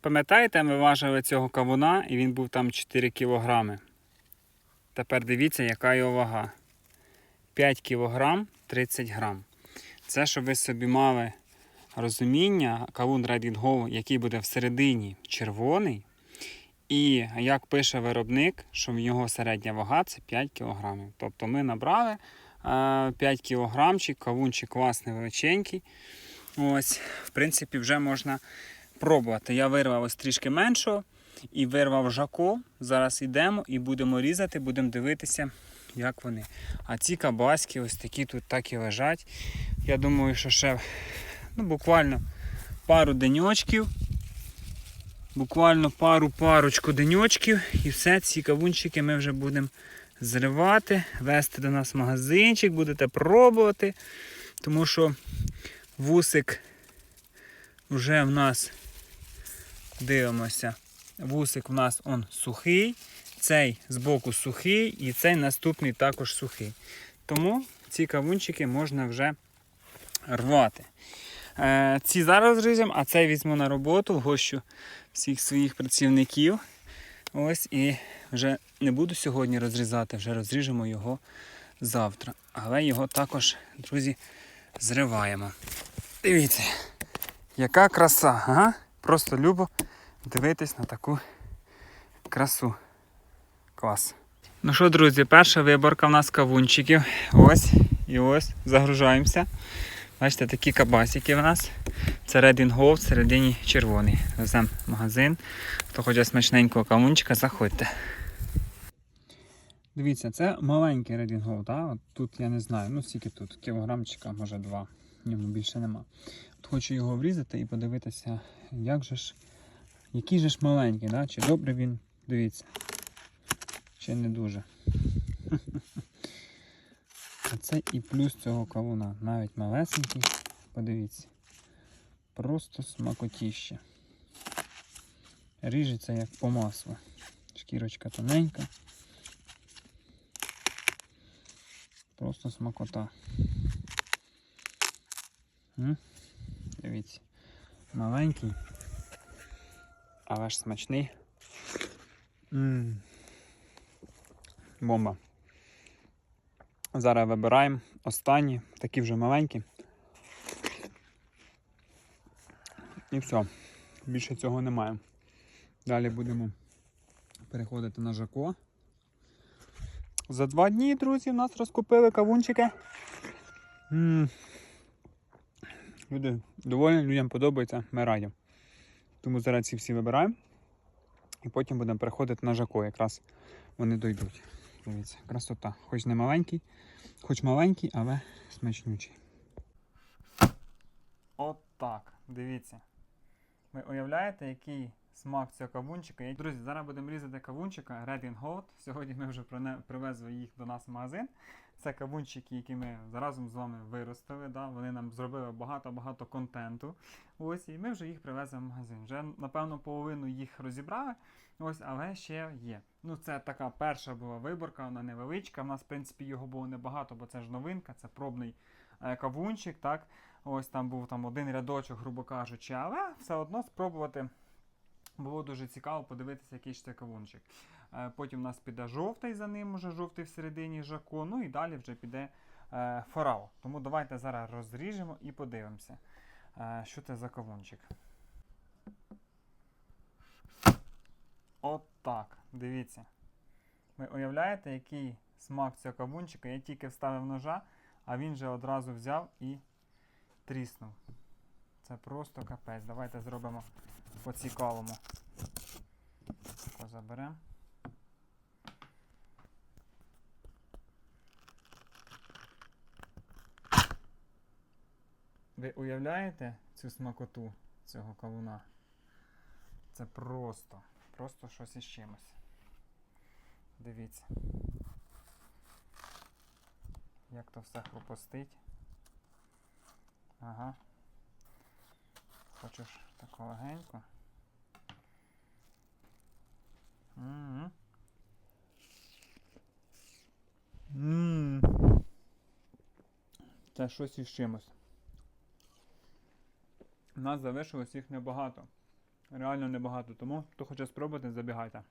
Пам'ятаєте, ми важили цього кавуна і він був там 4 кілограми. Тепер дивіться, яка його вага. 5 кілограм 30 грам. Це, щоб ви собі мали розуміння, кавун Red Go, який буде всередині червоний. І як пише виробник, що в його середня вага це 5 кілограмів. Тобто ми набрали е, 5 кілограмчик, кавунчик класний величенький. Ось, в принципі, вже можна пробувати. Я вирвав ось трішки меншого і вирвав жако. Зараз йдемо і будемо різати, будемо дивитися, як вони. А ці кабаськи ось такі тут так і лежать. Я думаю, що ще ну, буквально пару деньочків. Буквально пару парочку деньочків і все, ці кавунчики ми вже будемо зривати, вести до нас магазинчик, будете пробувати. Тому що вусик вже в нас дивимося. Вусик в нас он сухий, цей збоку сухий і цей наступний також сухий. Тому ці кавунчики можна вже рвати. Е, ці зараз ріжемо, а цей візьму на роботу, вгощу всіх своїх працівників. Ось і вже не буду сьогодні розрізати, вже розріжемо його завтра. Але його також, друзі, зриваємо. Дивіться, яка краса, ага? Просто любо дивитись на таку красу. Клас. Ну що, друзі, перша виборка в нас кавунчиків. Ось і ось загружаємося. Бачите, такі кабасики в нас. Це Red Go, всередині червоний. Веземо магазин. Хто хоче смачненького кавунчика, заходьте. Дивіться, це маленький Red Go, так? От тут я не знаю, ну скільки тут, кілограмчика, може два. Ньому більше нема. От хочу його врізати і подивитися, як же ж, який же ж маленький, да? чи добре він, дивіться, чи не дуже. А це і плюс цього кавуна. Навіть малесенький. Подивіться. Просто смакотіще. Ріжеться як по маслу. Шкірочка тоненька. Просто смакота. М? Дивіться. Маленький. Але ж смачний. М. Бомба. Зараз вибираємо останні, такі вже маленькі. І все. Більше цього немає. Далі будемо переходити на жако. За два дні, друзі, в нас розкупили кавунчики. М. Люди доволі, людям подобається, ми раді. Тому зараз ці всі вибираємо. І потім будемо переходити на жако, якраз вони дойдуть. Дивіться, красота. Хоч не маленький, хоч маленький, але смачнючий. От так, дивіться. Ви уявляєте, який смак цього кавунчика? Друзі, зараз будемо різати кавунчика Red Gold. Сьогодні ми вже привезли їх до нас в магазин. Це кавунчики, які ми разом з вами виростили. Да? Вони нам зробили багато-багато контенту. Ось, і ми вже їх привезли в магазин. Вже, напевно, половину їх розібрали. Ось, але ще є. Ну, це така перша була виборка, вона невеличка. У нас, в принципі, його було небагато, бо це ж новинка, це пробний е, кавунчик, так. Ось там був там один рядочок, грубо кажучи, але все одно спробувати було дуже цікаво подивитися, який ж це кавунчик. Е, Потім у нас піде жовтий за ним, уже жовтий всередині жако, ну і далі вже піде е, форал. Тому давайте зараз розріжемо і подивимося, е, що це за кавунчик. От так, дивіться. Ви уявляєте, який смак цього кавунчика? Я тільки вставив ножа, а він же одразу взяв і тріснув. Це просто капець. Давайте зробимо по-цікавому. Тако заберемо. Ви уявляєте цю смакоту цього кавуна? Це просто, просто щось із чимось. Дивіться. Як то все хрупостить. Ага. Хочеш так легенько. М-м. Це щось із чимось. У нас залишилось їх небагато. Реально небагато, тому хто хоче спробувати, забігайте.